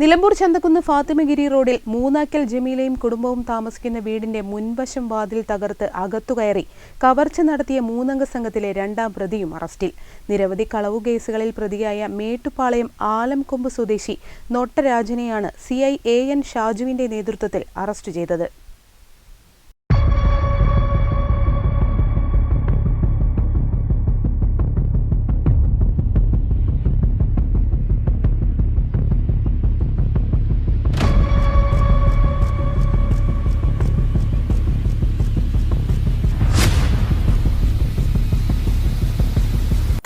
Nilambur Chandakkunnu Fathimagiri റോഡിൽ മൂന്നാക്കൽ ജമീലയും കുടുംബവും താമസിക്കുന്ന വീടിന്റെ മുൻവശം വാതിൽ തകർത്ത് അകത്തുകയറി കവർച്ച നടത്തിയ മൂന്നംഗ സംഘത്തിലെ രണ്ടാം പ്രതിയും അറസ്റ്റിൽ. നിരവധി കളവു കേസുകളിൽ പ്രതിയായ മേട്ടുപാളയം ആലംകൊമ്പ് സ്വദേശി നൊട്ടരാജനെയാണ് സി ഐ എ എൻ ഷാജുവിന്റെ നേതൃത്വത്തിൽ അറസ്റ്റ് ചെയ്തത്.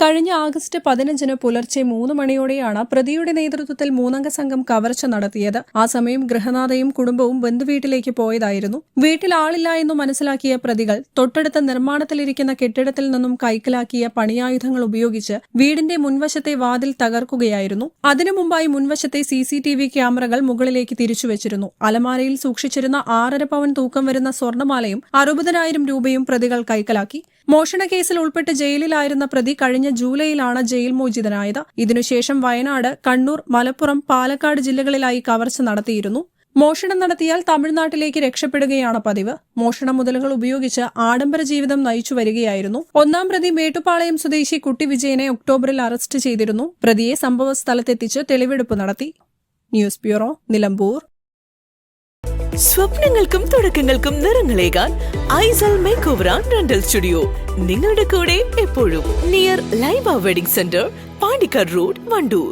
കഴിഞ്ഞ ആഗസ്റ്റ് പതിനഞ്ചിന് പുലർച്ചെ മൂന്ന് മണിയോടെയാണ് പ്രതിയുടെ നേതൃത്വത്തിൽ മൂന്നംഗ സംഘം കവർച്ച നടത്തിയത്. ആ സമയം ഗൃഹനാഥയും കുടുംബവും ബന്ധുവീട്ടിലേക്ക് പോയതായിരുന്നു. വീട്ടിൽ ആളില്ല എന്ന് മനസ്സിലാക്കിയ പ്രതികൾ തൊട്ടടുത്ത നിർമ്മാണത്തിലിരിക്കുന്ന കെട്ടിടത്തിൽ നിന്നും കൈക്കലാക്കിയ പണിയായുധങ്ങൾ ഉപയോഗിച്ച് വീടിന്റെ മുൻവശത്തെ വാതിൽ തകർക്കുകയായിരുന്നു. അതിനു മുമ്പായി മുൻവശത്തെ സി സി ടി വി ക്യാമറകൾ മുകളിലേക്ക് തിരിച്ചുവച്ചിരുന്നു. അലമാരയിൽ സൂക്ഷിച്ചിരുന്ന ആറര പവൻ തൂക്കം വരുന്ന സ്വർണമാലയും അറുപതിനായിരം രൂപയും പ്രതികൾ കൈക്കലാക്കി. മോഷണ കേസിൽ ഉൾപ്പെട്ട് ജയിലിലായിരുന്ന പ്രതി കഴിഞ്ഞ ജൂലൈയിലാണ് ജയിൽ മോചിതനായത്. ഇതിനുശേഷം വയനാട് കണ്ണൂർ മലപ്പുറം പാലക്കാട് ജില്ലകളിലായി കവർച്ച നടത്തിയിരുന്നു. മോഷണം നടത്തിയാൽ തമിഴ്നാട്ടിലേക്ക് രക്ഷപ്പെടുകയാണ് പതിവ്. മോഷണ മുതലുകൾ ഉപയോഗിച്ച് ആഡംബര ജീവിതം നയിച്ചു വരികയായിരുന്നു. ഒന്നാം പ്രതി മേട്ടുപാളയം സ്വദേശി കുട്ടി വിജയനെ ഒക്ടോബറിൽ അറസ്റ്റ് ചെയ്തിരുന്നു. പ്രതിയെ സംഭവ സ്ഥലത്തെത്തിച്ച് തെളിവെടുപ്പ് നടത്തി. News bureau Nilambur. സ്വപ്നങ്ങൾക്കും തുടക്കങ്ങൾക്കും നിറങ്ങളേകാൻ Aisal make over and rental studio. നിങ്ങളുടെ കൂടെ എപ്പോഴും near Laiba wedding centre Pandikkad road Wandoor.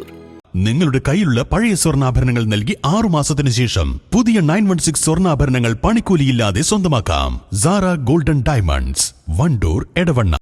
നിങ്ങളുടെ കയ്യിലുള്ള പഴയ സ്വർണാഭരണങ്ങൾ നൽകി ആറു മാസത്തിനു ശേഷം പുതിയ നയൻ വൺ സിക്സ് സ്വർണാഭരണങ്ങൾ പണിക്കൂലിയില്ലാതെ സ്വന്തമാക്കാം. Sara golden diamonds Vandoor Edavanna.